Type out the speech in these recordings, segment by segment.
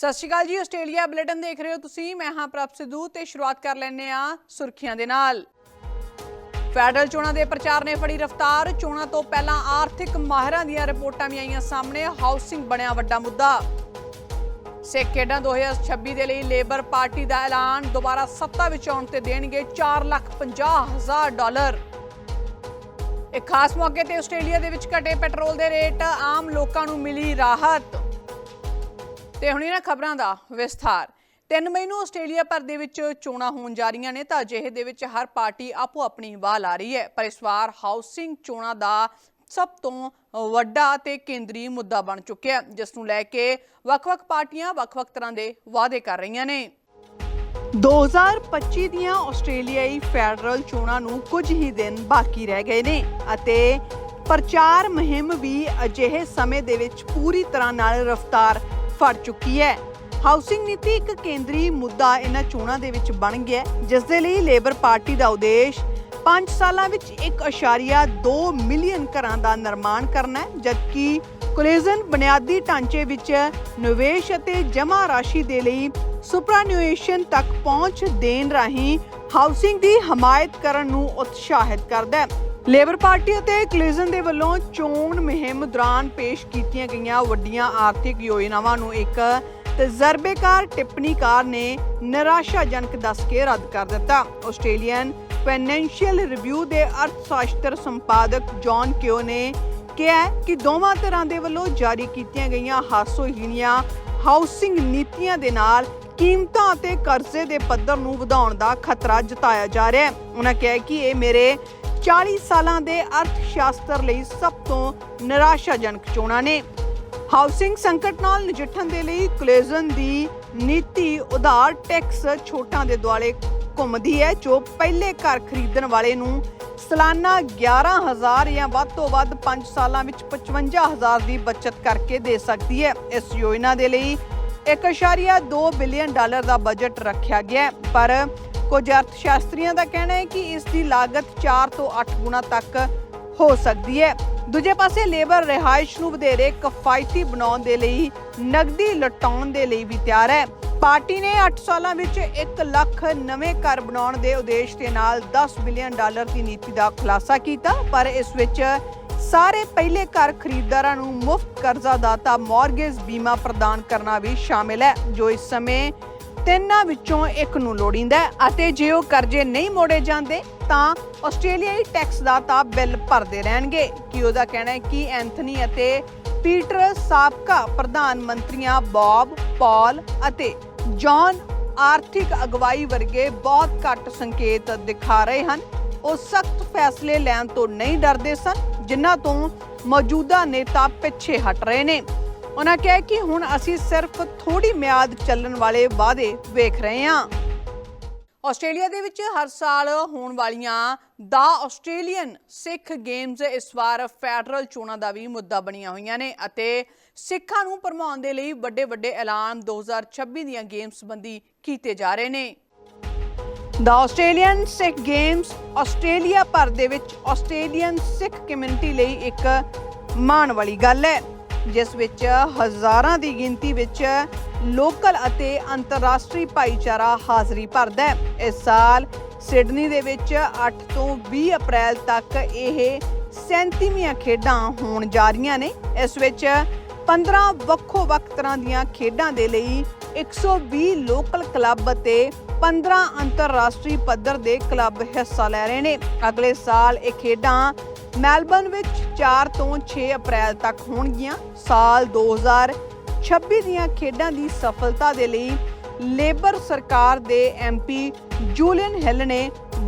ਸਤਿ ਸ਼੍ਰੀ ਅਕਾਲ ਜੀ, Australia bulletin ਦੇਖ ਰਹੇ ਹੋ ਤੁਸੀਂ। ਮੈਂ ਹਾਂ ਪ੍ਰਭ ਸਿੱਧੂ ਤੇ ਸ਼ੁਰੂਆਤ ਕਰ ਲੈਂਦੇ ਆ ਸੁਰਖੀਆਂ ਦੇ ਨਾਲ। ਫੈਡਰਲ ਚੋਣਾਂ ਦੇ ਪ੍ਰਚਾਰ ਨੇ ਫੜੀ ਰਫ਼ਤਾਰ। ਚੋਣਾਂ ਤੋਂ ਪਹਿਲਾਂ ਆਰਥਿਕ ਮਾਹਿਰਾਂ ਦੀਆਂ ਰਿਪੋਰਟਾਂ ਵੀ ਆਈਆਂ ਸਾਹਮਣੇ। ਹਾਊਸਿੰਗ ਬਣਿਆ ਵੱਡਾ ਮੁੱਦਾ। ਸਿੱਖ ਖੇਡਾਂ 2026 ਦੇ ਲਈ ਲੇਬਰ ਪਾਰਟੀ ਦਾ ਐਲਾਨ ਦੁਬਾਰਾ ਸੱਤਾ ਵਿੱਚ ਆਉਣ ਤੇ ਦੇਣਗੇ 4 ਲੱਖ 50 ਹਜ਼ਾਰ ਡਾਲਰ। ਇੱਕ ਖਾਸ ਮੌਕੇ ਤੇ ਆਸਟ੍ਰੇਲੀਆ ਦੇ ਵਿੱਚ ਘਟੇ ਪੈਟਰੋਲ ਦੇ ਰੇਟ ਆਮ ਲੋਕਾਂ ਨੂੰ ਮਿਲੀ ਰਾਹਤ। ਤੇ ਹੁਣ ਇਹਨਾਂ ਖਬਰਾਂ ਦਾ ਵਿਸਥਾਰ। 3 ਮਈ ਨੂੰ ਆਸਟ੍ਰੇਲੀਆ ਭਰ ਦੇ ਵਿੱਚ ਚੋਣਾਂ ਹੋਣ ਜਾ ਰਹੀਆਂ ਨੇ ਤਾਂ ਅਜਿਹੇ ਦੇ ਵਿੱਚ ਹਰ ਪਾਰਟੀ ਆਪੋ ਆਪਣੀ ਵਾਹ ਲਾ ਰਹੀ ਹੈ। ਪਰ ਇਸ ਵਾਰ ਹਾਊਸਿੰਗ ਚੋਣਾਂ ਦਾ ਸਭ ਤੋਂ ਵੱਡਾ ਤੇ ਕੇਂਦਰੀ ਮੁੱਦਾ ਬਣ ਚੁੱਕਿਆ ਜਿਸ ਨੂੰ ਲੈ ਕੇ ਵੱਖ-ਵੱਖ ਪਾਰਟੀਆਂ ਵੱਖ-ਵੱਖ ਤਰ੍ਹਾਂ ਦੇ ਵਾਅਦੇ ਕਰ ਰਹੀਆਂ ਨੇ। 2025 ਦੀਆਂ ਆਸਟ੍ਰੇਲੀਆਈ ਫੈਡਰਲ ਚੋਣਾਂ ਨੂੰ ਕੁਝ ਹੀ ਦਿਨ ਬਾਕੀ ਰਹਿ ਗਏ ਨੇ ਅਤੇ ਪ੍ਰਚਾਰ ਮੁਹਿੰਮ ਵੀ ਅਜਿਹੇ ਸਮੇਂ ਦੇ ਵਿੱਚ ਪੂਰੀ ਤਰ੍ਹਾਂ ਨਾਲ ਰਫ਼ਤਾਰ ਫੜ ਚੁੱਕੀ ਹੈ। ਹਾਊਸਿੰਗ ਨੀਤੀ ਇੱਕ ਕੇਂਦਰੀ ਮੁੱਦਾ ਇਹਨਾਂ ਚੋਣਾਂ ਦੇ ਵਿੱਚ ਬਣ ਗਿਆ ਜਿਸ ਦੇ ਲਈ ਲੇਬਰ ਪਾਰਟੀ ਦਾ ਉਦੇਸ਼ 5 ਸਾਲਾਂ ਵਿੱਚ 1.2 ਮਿਲੀਅਨ ਘਰਾਂ ਦਾ ਨਿਰਮਾਣ ਕਰਨਾ ਹੈ, ਜਦਕਿ ਕੋਲੇਜਨ ਬੁਨਿਆਦੀ ਢਾਂਚੇ ਵਿੱਚ ਨਿਵੇਸ਼ ਅਤੇ ਜਮ੍ਹਾਂ ਰਾਸ਼ੀ ਦੇ ਲਈ ਸੁਪਰਾਨਿਊਏਸ਼ਨ ਤੱਕ ਪਹੁੰਚ ਦੇਣ ਰਾਹੀਂ ਹਾਊਸਿੰਗ ਦੀ ਹਮਾਇਤ ਕਰਨ ਨੂੰ ਉਤਸ਼ਾਹਿਤ ਕਰਦਾ ਹੈ। ਲੇਬਰ ਪਾਰਟੀ ਅਤੇ ਕੋਲੇਜਨ ਦੇ ਵੱਲੋਂ ਚੋਣ ਮੁਹਿੰਮ ਦੌਰਾਨ ਪੇਸ਼ ਕੀਤੀਆਂ ਗਈਆਂ ਵੱਡੀਆਂ ਆਰਥਿਕ ਯੋਜਨਾਵਾਂ ਨੂੰ ਇੱਕ ਤਜਰਬੇਕਾਰ ਟਿੱਪਣੀਕਾਰ ਨੇ ਨਿਰਾਸ਼ਾਜਨਕ ਦੱਸ ਕੇ ਰੱਦ ਕਰ ਦਿੱਤਾ। ਆਸਟ੍ਰੇਲੀਅਨ ਫਾਈਨੈਂਸ਼ੀਅਲ ਰਿਵਿਊ ਦੇ ਅਰਥ ਸੰਪਾਦਕ ਜੌਨ ਕਿਓ ਨੇ ਕਿਹਾ ਕਿ ਦੋਵਾਂ ਤਰ੍ਹਾਂ ਦੇ ਵੱਲੋਂ ਜਾਰੀ ਕੀਤੀਆਂ ਗਈਆਂ ਹਾਸੋਹੀਣੀਆਂ ਹਾਊਸਿੰਗ ਨੀਤੀਆਂ ਦੇ ਨਾਲ ਕੀਮਤਾਂ ਅਤੇ ਕਰਜ਼ੇ ਦੇ ਪੱਧਰ ਨੂੰ ਵਧਾਉਣ ਦਾ ਖਤਰਾ ਜਤਾਇਆ ਜਾ ਰਿਹਾ ਹੈ। ਉਹਨਾਂ ਕਿਹਾ ਕਿ ਇਹ ਮੇਰੇ 40 ਸਾਲਾਂ ਦੇ ਅਰਥ ਸ਼ਾਸਤਰ ਲਈ ਸਭ ਤੋਂ ਨਿਰਾਸ਼ਾਜਨਕ ਚੋਣਾਂ ਨੇ। ਹਾਊਸਿੰਗ ਸੰਕਟ ਨਾਲ ਨਜਿੱਠਣ ਦੇ ਲਈ ਕੋਲੇਜਨ ਦੀ ਨੀਤੀ ਉਧਾਰ ਟੈਕਸ ਛੋਟਾਂ ਦੇ ਦੁਆਲੇ ਘੁੰਮਦੀ ਹੈ, ਜੋ ਪਹਿਲੇ ਘਰ ਖਰੀਦਣ ਵਾਲੇ ਨੂੰ ਸਾਲਾਨਾ 11000 ਜਾਂ ਵੱਧ ਤੋਂ ਵੱਧ 5 ਸਾਲਾਂ ਵਿੱਚ 55000 ਦੀ ਬਚਤ ਕਰਕੇ ਦੇ ਸਕਦੀ ਹੈ। ਇਸ ਯੋਜਨਾ ਦੇ ਲਈ 1.2 ਬਿਲੀਅਨ ਡਾਲਰ ਦਾ ਬਜਟ ਰੱਖਿਆ ਗਿਆ ਹੈ, ਪਰ ਕੁਝ ਅਰਥਸ਼ਾਸਤਰੀਆਂ ਦਾ ਕਹਿਣਾ ਹੈ ਕਿ ਇਸ ਦੀ ਲਾਗਤ 4 ਤੋਂ 8 ਗੁਣਾ ਤੱਕ ਹੋ ਸਕਦੀ ਹੈ। ਦੂਜੇ ਪਾਸੇ ਲੇਬਰ ਰਿਹਾਇਸ਼ ਨੂੰ ਵਧੇਰੇ ਕਿਫਾਇਤੀ ਬਣਾਉਣ ਦੇ ਲਈ ਨਗਦੀ ਲਟਾਉਣ ਦੇ ਲਈ ਵੀ ਤਿਆਰ ਹੈ। ਪਾਰਟੀ ਨੇ 8 ਸਾਲਾਂ ਵਿੱਚ 1 ਲੱਖ ਨਵੇਂ ਘਰ ਬਣਾਉਣ ਦੇ ਉਦੇਸ਼ ਦੇ ਨਾਲ 10 ਬਿਲੀਅਨ ਡਾਲਰ ਦੀ ਨੀਤੀ ਦਾ ਖੁਲਾਸਾ ਕੀਤਾ, ਪਰ ਇਸ ਵਿੱਚ ਸਾਰੇ ਪਹਿਲੇ ਘਰ ਖਰੀਦਦਾਰਾਂ ਨੂੰ ਮੁਫਤ ਕਰਜ਼ਾ ਦਾਤਾ ਮਾਰਗੇਜ ਬੀਮਾ ਪ੍ਰਦਾਨ ਕਰਨਾ ਵੀ ਸ਼ਾਮਿਲ ਹੈ, ਜੋ ਇਸ ਸਮੇਂ ਤਿੰਨਾਂ ਵਿੱਚੋਂ ਇੱਕ ਨੂੰ ਲੋੜੀਂਦਾ ਅਤੇ ਜੇ ਉਹ ਕਰਜ਼ੇ ਨਹੀਂ ਮੋੜੇ ਜਾਂਦੇ, ਤਾਂ ਆਸਟ੍ਰੇਲੀਆਈ ਟੈਕਸ ਦਾ ਤਾਂ ਬਿੱਲ ਭਰਦੇ ਰਹਿਣਗੇ। ਕਿ ਉਹਦਾ ਕਹਿਣਾ ਹੈ ਕਿ ਐਂਥਨੀ ਅਤੇ ਪੀਟਰ ਸਾਬਕਾ ਪ੍ਰਧਾਨ ਮੰਤਰੀਆਂ ਬੌਬ, ਪੌਲ ਅਤੇ ਜੌਨ ਆਰਥਿਕ ਅਗਵਾਈ ਵਰਗੇ ਬਹੁਤ ਘੱਟ ਸੰਕੇਤ ਦਿਖਾ ਰਹੇ ਹਨ। ਉਹ ਸਖਤ ਫੈਸਲੇ ਲੈਣ ਤੋਂ ਨਹੀਂ ਡਰਦੇ ਸਨ, ਜਿਨ੍ਹਾਂ ਤੋਂ ਮੌਜੂਦਾ ਨੇਤਾ ਪਿੱਛੇ ਹਟ ਰਹੇ ਨੇ। ਉਹਨਾਂ ਕਿਹਾ ਕਿ ਹੁਣ ਅਸੀਂ ਸਿਰਫ ਥੋੜੀ ਮਿਆਦ ਚੱਲਣ ਵਾਲੇ ਵਾਅਦੇ ਵੇਖ ਰਹੇ ਹਾਂ। ਆਸਟ੍ਰੇਲੀਆ ਦੇ ਵਿੱਚ ਹਰ ਸਾਲ ਹੋਣ ਵਾਲੀਆਂ ਦਾ ਆਸਟ੍ਰੇਲੀਅਨ ਸਿੱਖ ਗੇਮਸ ਇਸ ਵਾਰ ਫੈਡਰਲ ਚੋਣਾਂ ਦਾ ਵੀ ਮੁੱਦਾ ਬਣੀਆਂ ਹੋਈਆਂ ਨੇ ਅਤੇ ਸਿੱਖਾਂ ਨੂੰ ਭਰਮਾਉਣ ਦੇ ਲਈ ਵੱਡੇ ਵੱਡੇ ਐਲਾਨ 2026 ਦੀਆਂ ਗੇਮਸ ਸੰਬੰਧੀ ਕੀਤੇ ਜਾ ਰਹੇ ਨੇ। ਦਾ ਆਸਟ੍ਰੇਲੀਅਨ ਸਿੱਖ ਗੇਮਸ ਆਸਟ੍ਰੇਲੀਆ ਭਰ ਦੇ ਵਿੱਚ ਆਸਟ੍ਰੇਲੀਅਨ ਸਿੱਖ ਕਮਿਊਨਿਟੀ ਲਈ ਇੱਕ ਮਾਣ ਵਾਲੀ ਗੱਲ ਹੈ। ਜਿਸ ਵਿੱਚ ਹਜ਼ਾਰਾਂ ਦੀ ਗਿਣਤੀ ਵਿੱਚ ਲੋਕਲ ਅਤੇ ਅੰਤਰਰਾਸ਼ਟਰੀ ਭਾਈਚਾਰਾ ਹਾਜ਼ਰੀ ਭਰਦਾ ਹੈ। ਇਸ ਸਾਲ ਸਿਡਨੀ ਦੇ ਵਿੱਚ 8 ਤੋਂ 20 ਅਪ੍ਰੈਲ ਤੱਕ ਇਹ 37ਵੀਆਂ ਖੇਡਾਂ ਹੋਣ ਜਾ ਰਹੀਆਂ ਨੇ। ਇਸ ਵਿੱਚ 15 ਵੱਖੋ ਵੱਖ ਤਰ੍ਹਾਂ ਦੀਆਂ ਖੇਡਾਂ ਦੇ ਲਈ 120 ਲੋਕਲ ਕਲੱਬ ਅਤੇ 15 ਅੰਤਰਰਾਸ਼ਟਰੀ ਪੱਧਰ ਦੇ ਕਲੱਬ ਹਿੱਸਾ ਲੈ ਰਹੇ ਨੇ। ਅਗਲੇ ਸਾਲ ਇਹ ਖੇਡਾਂ ਮੈਲਬਨ ਵਿੱਚ 4 ਤੋਂ 6 ਅਪ੍ਰੈਲ ਤੱਕ ਹੋਣਗੀਆਂ। ਸਾਲ 2026 ਦੀਆਂ ਖੇਡਾਂ ਦੀ ਸਫਲਤਾ ਦੇ ਲਈ ਲੇਬਰ ਸਰਕਾਰ ਦੇ ਐਮਪੀ ਜੂਲੀਅਨ ਹਿੱਲ ਨੇ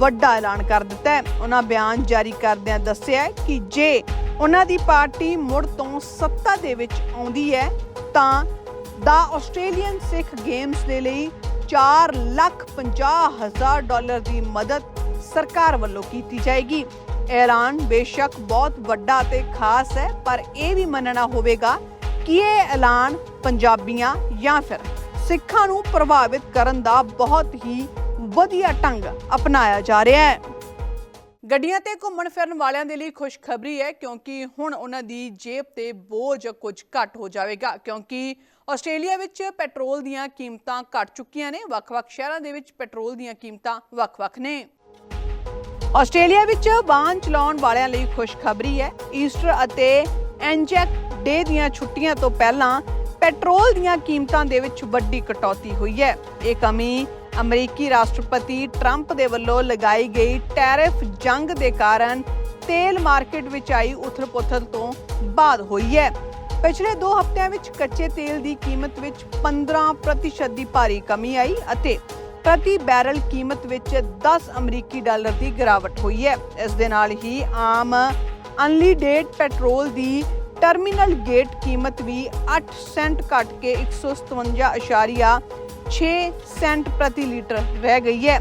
ਵੱਡਾ ਐਲਾਨ ਕਰ ਦਿੱਤਾ ਹੈ। ਉਹਨਾਂ ਬਿਆਨ ਜਾਰੀ ਕਰਦਿਆਂ ਦੱਸਿਆ ਕਿ ਜੇ ਉਹਨਾਂ ਦੀ ਪਾਰਟੀ ਮੁੜ ਤੋਂ ਸੱਤਾ ਦੇ ਵਿੱਚ ਆਉਂਦੀ ਹੈ, ਤਾਂ ਦਾ ਆਸਟ੍ਰੇਲੀਅਨ ਸਿੱਖ ਗੇਮਸ ਦੇ ਲਈ 4 ਲੱਖ 50 ਹਜ਼ਾਰ ਡਾਲਰ ਦੀ ਮਦਦ ਸਰਕਾਰ ਵੱਲੋਂ ਕੀਤੀ ਜਾਏਗੀ। ਐਲਾਨ ਬੇਸ਼ੱਕ ਬਹੁਤ ਵੱਡਾ ਤੇ ਖਾਸ ਹੈ, ਪਰ ਇਹ ਵੀ ਮੰਨਣਾ ਹੋਵੇਗਾ ਕਿ ਇਹ ਐਲਾਨ ਪੰਜਾਬੀਆਂ ਜਾਂ ਫਿਰ ਸਿੱਖਾਂ ਨੂੰ ਪ੍ਰਭਾਵਿਤ ਕਰਨ ਦਾ ਬਹੁਤ ਹੀ ਵਧੀਆ ਢੰਗ ਅਪਣਾਇਆ ਜਾ ਰਿਹਾ ਹੈ। ਗੱਡੀਆਂ ਤੇ ਘੁੰਮਣ ਫਿਰਨ ਵਾਲਿਆਂ ਦੇ ਲਈ ਖੁਸ਼ਖਬਰੀ ਹੈ, ਕਿਉਂਕਿ ਹੁਣ ਉਹਨਾਂ ਦੀ ਜੇਬ ਤੇ ਬੋਝ ਕੁਝ ਘੱਟ ਹੋ ਜਾਵੇਗਾ, ਕਿਉਂਕਿ ਆਸਟ੍ਰੇਲੀਆ ਵਿੱਚ ਪੈਟਰੋਲ ਦੀਆਂ ਕੀਮਤਾਂ ਘਟ ਚੁੱਕੀਆਂ ਨੇ, ਵੱਖ-ਵੱਖ ਸ਼ਹਿਰਾਂ ਦੇ ਵਿੱਚ ਪੈਟਰੋਲ ਦੀਆਂ ਕੀਮਤਾਂ ਵੱਖ-ਵੱਖ ਨੇ। ਆਸਟ੍ਰੇਲੀਆ ਵਿੱਚ ਵਾਹਨ ਚਲਾਉਣ ਵਾਲਿਆਂ ਲਈ ਖੁਸ਼ਖਬਰੀ ਹੈ। ਈਸਟਰ ਅਤੇ ਐਂਜੈਕ ਡੇ ਦੀਆਂ ਛੁੱਟੀਆਂ ਤੋਂ ਪਹਿਲਾਂ ਪੈਟਰੋਲ ਦੀਆਂ ਕੀਮਤਾਂ ਦੇ ਵਿੱਚ ਵੱਡੀ ਕਟੌਤੀ ਹੋਈ ਹੈ। ਇਹ ਕਮੀ ਅਮਰੀਕੀ ਰਾਸ਼ਟਰਪਤੀ ਟਰੰਪ ਦੇ ਵੱਲੋਂ ਲਗਾਈ ਗਈ ਟੈਰਿਫ ਜੰਗ ਦੇ ਕਾਰਨ ਤੇਲ ਮਾਰਕੀਟ ਵਿੱਚ ਆਈ ਉਥਲ-ਪੁਥਲ ਤੋਂ ਬਾਅਦ ਹੋਈ ਹੈ। ਪਿਛਲੇ 2 ਹਫ਼ਤਿਆਂ ਵਿੱਚ ਕੱਚੇ ਤੇਲ ਦੀ ਕੀਮਤ ਵਿੱਚ 15% ਦੀ ਭਾਰੀ ਕਮੀ ਆਈ ਅਤੇ ਪ੍ਰਤੀ ਬੈਰਲ ਕੀਮਤ ਵਿੱਚ 10 ਅਮਰੀਕੀ ਡਾਲਰ ਦੀ ਗਿਰਾਵਟ ਹੋਈ ਹੈ। ਇਸ ਦੇ ਨਾਲ ਹੀ ਆਮ ਅਨਲੀਡੇਟ ਪੈਟਰੋਲ ਦੀ ਟਰਮੀਨਲ ਗੇਟ ਕੀਮਤ ਵੀ 8 ਸੈਂਟ ਘਟ ਕੇ 157.6 ਸੈਂਟ ਪ੍ਰਤੀ ਲੀਟਰ ਰਹਿ ਗਈ ਹੈ।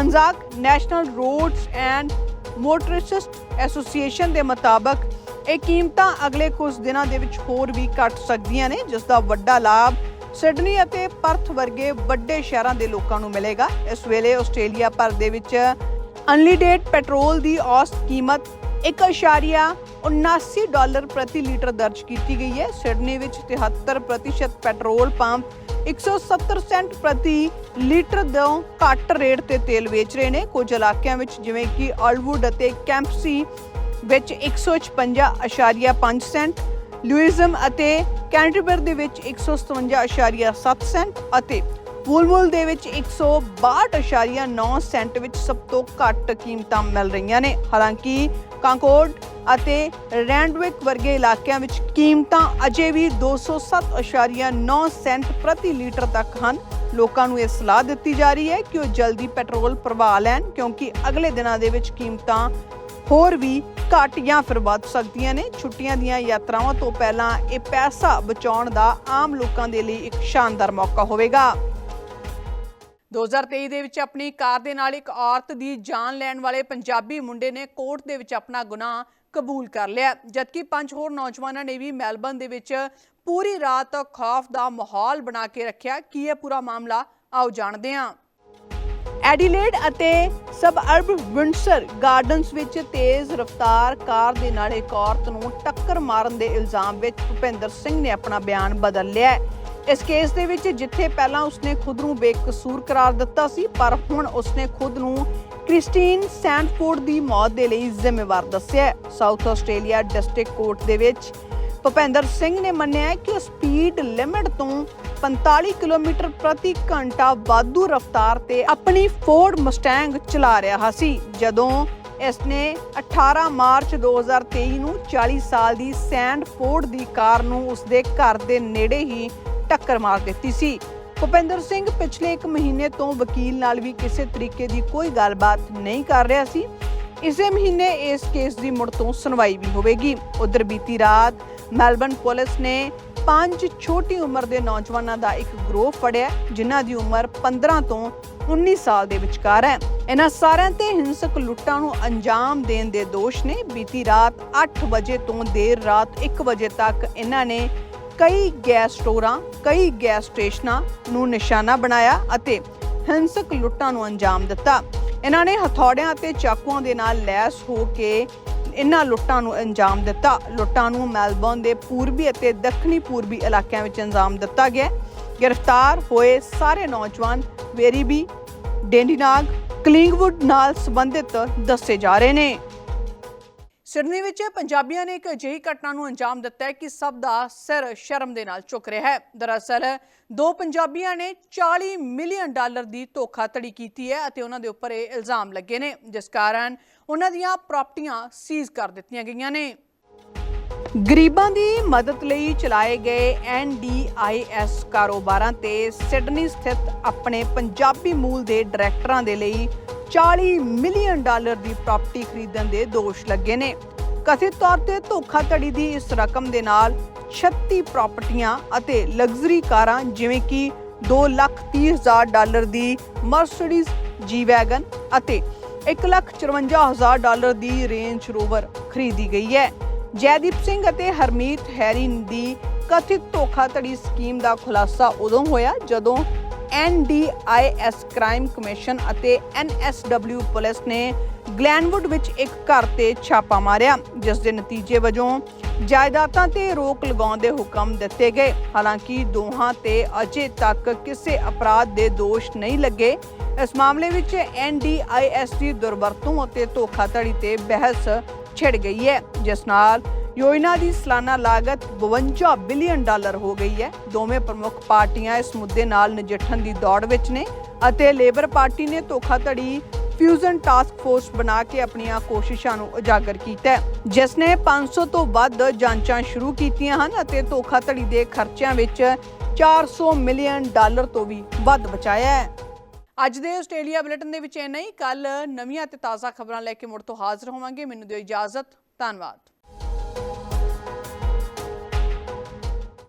Anzac national roads and motorists association ਦੇ ਮੁਤਾਬਕ ਇਹ ਕੀਮਤਾਂ ਅਗਲੇ ਕੁਝ ਦਿਨਾਂ ਦੇ ਵਿੱਚ ਹੋਰ ਵੀ ਘਟ ਸਕਦੀਆਂ ਨੇ, ਜਿਸ ਦਾ ਵੱਡਾ ਲਾਭ ਸਿਡਨੀ ਅਤੇ ਪਰਥ ਵਰਗੇ ਵੱਡੇ ਸ਼ਹਿਰਾਂ ਦੇ ਲੋਕਾਂ ਨੂੰ ਮਿਲੇਗਾ। ਇਸ ਵੇਲੇ ਆਸਟ੍ਰੇਲੀਆ ਭਰ ਦੇ ਵਿੱਚ ਅਨਲੀਡੇਟ ਪੈਟਰੋਲ ਦੀ ਔਸਤ ਕੀਮਤ 1.79 ਡਾਲਰ ਪ੍ਰਤੀ ਲੀਟਰ ਦਰਜ ਕੀਤੀ ਗਈ ਹੈ। ਸਿਡਨੀ ਵਿੱਚ 73% ਪੈਟਰੋਲ ਪੰਪ 170 ਸੈਂਟ ਪ੍ਰਤੀ ਲੀਟਰ ਤੋਂ ਘੱਟ ਰੇਟ ਤੇ ਤੇਲ ਵੇਚ ਰਹੇ ਨੇ। ਕੁਝ ਇਲਾਕਿਆਂ ਵਿੱਚ ਜਿਵੇਂ ਕਿ ਆਲਵੁੱਡ ਅਤੇ ਕੈਂਪਸੀ ਵਿੱਚ 156.5 ਸੈਂਟ ਲੂਇਜ਼ਮ ਅਤੇ ਕੈਂਟਰਬਰ ਦੇ ਵਿੱਚ 157.7 ਸੈਂਟ ਅਤੇ ਵੂਲਮੁਲ ਦੇ ਵਿੱਚ 162.9 ਸੈਂਟ ਵਿੱਚ ਸਭ ਤੋਂ ਘੱਟ ਕੀਮਤਾਂ ਮਿਲ ਰਹੀਆਂ ਨੇ। ਹਾਲਾਂਕਿ ਕਾਂਕੋਰਡ ਅਤੇ ਰੈਂਡਵਿਕ ਵਰਗੇ ਇਲਾਕਿਆਂ ਵਿੱਚ ਕੀਮਤਾਂ ਅਜੇ ਵੀ 207.9 ਸੈਂਟ ਪ੍ਰਤੀ ਲੀਟਰ ਤੱਕ ਹਨ। ਲੋਕਾਂ ਨੂੰ ਇਹ ਸਲਾਹ ਦਿੱਤੀ ਜਾ ਰਹੀ ਹੈ ਕਿ ਉਹ ਜਲਦੀ ਪੈਟਰੋਲ ਭਰਵਾ ਲੈਣ ਕਿਉਂਕਿ ਅਗਲੇ ਦਿਨਾਂ ਦੇ ਵਿੱਚ ਕੀਮਤਾਂ ਹੋਰ ਵੀ ਘਟ ਜਾਂ ਫਿਰ ਵੱਧ ਸਕਦੀਆਂ ਨੇ। ਛੁੱਟੀਆਂ ਦੀਆਂ ਯਾਤਰਾਵਾਂ ਤੋਂ ਪਹਿਲਾਂ ਇਹ ਪੈਸਾ ਬਚਾਉਣ ਦਾ ਆਮ ਲੋਕਾਂ ਦੇ ਲਈ ਇੱਕ ਸ਼ਾਨਦਾਰ ਮੌਕਾ ਹੋਵੇਗਾ। 2023 ਦੇ ਵਿੱਚ ਆਪਣੀ ਕਾਰ ਦੇ ਨਾਲ ਇੱਕ ਔਰਤ ਦੀ ਜਾਨ ਲੈਣ ਵਾਲੇ ਪੰਜਾਬੀ ਮੁੰਡੇ ਨੇ ਕੋਰਟ ਦੇ ਵਿੱਚ ਆਪਣਾ ਗੁਨਾਹ ਕਬੂਲ ਕਰ ਲਿਆ। ਜਦਕਿ ਪੰਜ ਹੋਰ ਨੌਜਵਾਨਾਂ ਨੇ ਵੀ ਮੈਲਬਨ ਦੇ ਵਿੱਚ ਪੂਰੀ ਰਾਤ ਖੌਫ ਦਾ ਮਾਹੌਲ ਬਣਾ ਕੇ ਰੱਖਿਆ। ਕੀ ਇਹ ਪੂਰਾ ਮਾਮਲਾ? ਆਓ ਜਾਣਦੇ ਹਾਂ। ਐਡੀਲੇਡ ਅਤੇ ਸਬ ਵਿੰਡਸਰ ਗਾਰਡਨਸ ਵਿੱਚ ਤੇਜ਼ ਰਫ਼ਤਾਰ ਕਾਰ ਦੇ ਨਾਲ ਇੱਕ ਔਰਤ ਨੂੰ ਟੱਕਰ ਮਾਰਨ ਦੇ ਇਲਜ਼ਾਮ ਵਿੱਚ ਭੁਪਿੰਦਰ ਸਿੰਘ ਨੇ ਆਪਣਾ ਬਿਆਨ ਬਦਲ ਲਿਆ ਹੈ। ਇਸ ਕੇਸ ਦੇ ਵਿੱਚ ਜਿੱਥੇ ਪਹਿਲਾਂ ਉਸਨੇ ਖੁਦ ਨੂੰ ਬੇਕਸੂਰ ਕਰਾਰ ਦਿੱਤਾ ਸੀ, ਪਰ ਹੁਣ ਉਸਨੇ ਖੁਦ ਨੂੰ ਕ੍ਰਿਸਟੀਨ ਸੈਂਡਫੋਰਡ ਦੀ ਮੌਤ ਦੇ ਲਈ ਜ਼ਿੰਮੇਵਾਰ ਦੱਸਿਆ ਸਾਊਥ ਆਸਟ੍ਰੇਲੀਆ ਡਿਸਟ੍ਰਿਕਟ ਕੋਰਟ ਦੇ ਵਿੱਚ ਭੁਪਿੰਦਰ ਸਿੰਘ ਨੇ ਮੰਨਿਆ ਕਿ ਸਪੀਡ ਲਿਮਿਟ ਤੋਂ 45 ਕਿਲੋਮੀਟਰ ਪ੍ਰਤੀ ਘੰਟਾ ਵਾਧੂ ਰਫ਼ਤਾਰ ਤੇ ਆਪਣੀ ਫੋਰਡ ਮਸਟੈਂਗ ਚਲਾ ਰਿਹਾ ਸੀ, ਜਦੋਂ ਇਸ ਨੇ 18 ਮਾਰਚ 2023 ਨੂੰ 40 ਸਾਲ ਦੀ ਸੈਂਡ ਫੋਰਡ ਦੀ ਕਾਰ ਨੂੰ ਉਸਦੇ ਘਰ ਦੇ ਨੇੜੇ ਹੀ ਟੱਕਰ ਮਾਰ ਦਿੱਤੀ ਸੀ। ਭੁਪਿੰਦਰ ਸਿੰਘ ਪਿਛਲੇ 1 ਮਹੀਨੇ ਤੋਂ ਵਕੀਲ ਨਾਲ ਵੀ ਕਿਸੇ ਤਰੀਕੇ ਦੀ ਕੋਈ ਗੱਲਬਾਤ ਨਹੀਂ ਕਰ ਰਿਹਾ ਸੀ। ਇਸੇ ਮਹੀਨੇ ਇਸ ਕੇਸ ਦੀ ਮੁੜ ਤੋਂ ਸੁਣਵਾਈ ਵੀ ਹੋਵੇਗੀ। ਉਧਰ ਬੀਤੀ ਰਾਤ ਮੈਲਬਨ ਪੁਲਿਸ ਨੇ ਪੰਜ ਛੋਟੀ ਉਮਰ ਦੇ ਨੌਜਵਾਨਾਂ ਦਾ ਇੱਕ ਗਰੋਹ ਫੜਿਆ ਜਿਨ੍ਹਾਂ ਦੀ ਉਮਰ 15 ਤੋਂ 19 ਸਾਲ ਦੇ ਵਿਚਕਾਰ ਹੈ। ਇਹਨਾਂ ਸਾਰਿਆਂ ਤੇ ਹਿੰਸਕ ਲੁੱਟਾਂ ਨੂੰ ਅੰਜਾਮ ਦੇਣ ਦੇ ਦੋਸ਼ ਨੇ। ਬੀਤੀ ਰਾਤ 8 ਵਜੇ ਤੋਂ ਦੇਰ ਰਾਤ 1 ਵਜੇ ਤੱਕ ਇਹਨਾਂ ਨੇ ਕਈ ਗੈਸ ਸਟੋਰਾਂ, ਕਈ ਗੈਸ ਸਟੇਸ਼ਨਾਂ ਨੂੰ ਨਿਸ਼ਾਨਾ ਬਣਾਇਆ ਅਤੇ ਹਿੰਸਕ ਲੁੱਟਾਂ ਨੂੰ ਅੰਜਾਮ ਦਿੱਤਾ। ਇਹਨਾਂ ਨੇ ਹਥੌੜਿਆਂ ਅਤੇ ਚਾਕੂਆਂ ਦੇ ਨਾਲ ਲੈਸ ਹੋ ਕੇ ਇਹਨਾਂ ਲੁੱਟਾਂ ਨੂੰ ਅੰਜਾਮ ਦਿੱਤਾ। ਲੁੱਟਾਂ ਨੂੰ ਮੈਲਬੌਰਨ ਦੇ ਪੂਰਬੀ ਅਤੇ ਦੱਖਣੀ ਪੂਰਬੀ ਇਲਾਕਿਆਂ ਵਿੱਚ ਅੰਜਾਮ ਦਿੱਤਾ ਗਿਆ ਗ੍ਰਿਫਤਾਰ ਹੋਏ ਸਾਰੇ ਨੌਜਵਾਨ ਵੇਰੀਬੀ ਡੈਂਡੀਨਾਗ, ਕਲਿੰਗਵੁੱਡ ਨਾਲ ਸੰਬੰਧਿਤ ਦੱਸੇ ਜਾ ਰਹੇ ਨੇ। ਸਿਡਨੀ ਵਿੱਚ ਪੰਜਾਬੀਆਂ ਨੇ ਇੱਕ ਅਜਿਹੀ ਘਟਨਾ ਨੂੰ ਅੰਜਾਮ ਦਿੱਤਾ ਹੈ ਕਿ ਸਭ ਦਾ ਸਿਰ ਸ਼ਰਮ ਦੇ ਨਾਲ ਝੁਕ ਰਿਹਾ ਹੈ। ਦਰਅਸਲ, ਦੋ ਪੰਜਾਬੀਆਂ ਨੇ 40 ਮਿਲੀਅਨ ਡਾਲਰ ਦੀ ਧੋਖਾਧੜੀ ਕੀਤੀ ਹੈ ਅਤੇ ਉਹਨਾਂ ਦੇ ਉੱਪਰ ਇਹ ਇਲਜ਼ਾਮ ਲੱਗੇ ਨੇ, ਜਿਸ ਕਾਰਨ ਉਹਨਾਂ ਦੀਆਂ ਪ੍ਰਾਪਰਟੀਆਂ ਸੀਜ਼ ਕਰ ਦਿੱਤੀਆਂ ਗਈਆਂ ਨੇ। ਗਰੀਬਾਂ ਦੀ ਮਦਦ ਲਈ ਚਲਾਏ ਗਏ NDIS ਕਾਰੋਬਾਰਾਂ ਤੇ ਸਿਡਨੀ ਸਥਿਤ ਆਪਣੇ ਪੰਜਾਬੀ ਮੂਲ ਦੇ ਡਾਇਰੈਕਟਰਾਂ ਦੇ ਲਈ 40 ਮਿਲੀਅਨ ਡਾਲਰ ਦੀ ਪ੍ਰਾਪਰਟੀ ਖਰੀਦਣ ਦੇ ਦੋਸ਼ ਲੱਗੇ ਨੇ। ਕਥਿਤ ਤੌਰ ਤੇ ਧੋਖਾਧੜੀ ਦੀ ਇਸ ਰਕਮ ਦੇ ਨਾਲ 36 ਪ੍ਰਾਪਰਟੀਆਂ ਅਤੇ ਲਗਜ਼ਰੀ ਕਾਰਾਂ ਜਿਵੇਂ ਕਿ 2,30,000 ਡਾਲਰ ਦੀ ਮਰਸੀਡੀਜ਼ ਜੀ ਵੈਗਨ ਅਤੇ 1,54,000 ਡਾਲਰ ਦੀ ਰੇਂਜ ਰੋਵਰ ਖਰੀਦੀ ਗਈ ਹੈ। ਜੈਦੀਪ ਸਿੰਘ ਅਤੇ ਹਰਮੀਤ ਹੈਰੀ ਦੀ ਕਥਿਤ ਧੋਖਾਧੜੀ ਸਕੀਮ ਦਾ ਖੁਲਾਸਾ ਉਦੋਂ ਹੋਇਆ ਜਦੋਂ NDIS ਕ੍ਰਾਈਮ ਕਮਿਸ਼ਨ ਅਤੇ NSW ਪੁਲਿਸ ਨੇ ਗਲੈਨਵੁੱਡ ਵਿੱਚ ਇੱਕ ਘਰ ਤੇ ਛਾਪਾ ਮਾਰਿਆ, ਜਿਸ ਦੇ ਨਤੀਜੇ ਵਜੋਂ ਜਾਇਦਾਦਾਂ ਤੇ ਰੋਕ ਲਗਾਉਣ ਦੇ ਹੁਕਮ ਦਿੱਤੇ ਗਏ। ਹਾਲਾਂਕਿ ਦੋਹਾਂ ਤੇ ਅਜੇ ਤੱਕ ਕਿਸੇ ਅਪਰਾਧ ਦੇ ਦੋਸ਼ ਨਹੀਂ ਲੱਗੇ। ਇਸ ਮਾਮਲੇ ਵਿੱਚ ਐਨਡੀਆਈਐਸ ਦੀ ਦੁਰਵਰਤੋਂ ਅਤੇ ਧੋਖਾਧੜੀ ਤੇ ਬਹਿਸ ਛਿੜ ਗਈ ਹੈ, ਜਿਸ ਨਾਲ ਯੋਜਨਾ ਦੀ ਸਾਲਾਨਾ ਲਾਗਤ 52 ਬਿਲੀਅਨ ਡਾਲਰ ਹੋ ਗਈ ਹੈ। ਦੋਵੇਂ ਪ੍ਰਮੁੱਖ ਪਾਰਟੀਆਂ ਇਸ ਮੁੱਦੇ ਨਾਲ ਨਜਿੱਠਣ ਦੀ ਦੌੜ ਵਿੱਚ ਨੇ ਅਤੇ ਲੇਬਰ ਪਾਰਟੀ ਨੇ ਧੋਖਾਧੜੀ ਫਿਊਜ਼ਨ ਟਾਸਕ ਫੋਰਸ ਬਣਾ ਕੇ ਆਪਣੀਆਂ ਕੋਸ਼ਿਸ਼ਾਂ ਨੂੰ ਉਜਾਗਰ ਕੀਤਾ ਜਿਸ ਨੇ 500 ਤੋਂ ਵੱਧ ਜਾਂਚਾਂ ਸ਼ੁਰੂ ਕੀਤੀਆਂ ਹਨ ਅਤੇ ਧੋਖਾਧੜੀ ਦੇ ਖਰਚਿਆਂ ਵਿੱਚ 400 ਮਿਲੀਅਨ ਡਾਲਰ ਤੋਂ ਵੀ ਵੱਧ ਬਚਾਇਆ ਹੈ। ਅੱਜ ਦੇ ਆਸਟ੍ਰੇਲੀਆ ਬੁਲੇਟਿਨ ਦੇ ਵਿੱਚ ਇੰਨਾ ਹੀ। ਕੱਲ ਨਵੀਆਂ ਤੇ ਤਾਜ਼ਾ ਖਬਰਾਂ ਲੈ ਕੇ ਮੁੜ ਤੋਂ ਹਾਜ਼ਰ ਹੋਵਾਂਗੇ। ਮੈਨੂੰ ਦਿਓ ਇਜਾਜ਼ਤ। ਧੰਨਵਾਦ।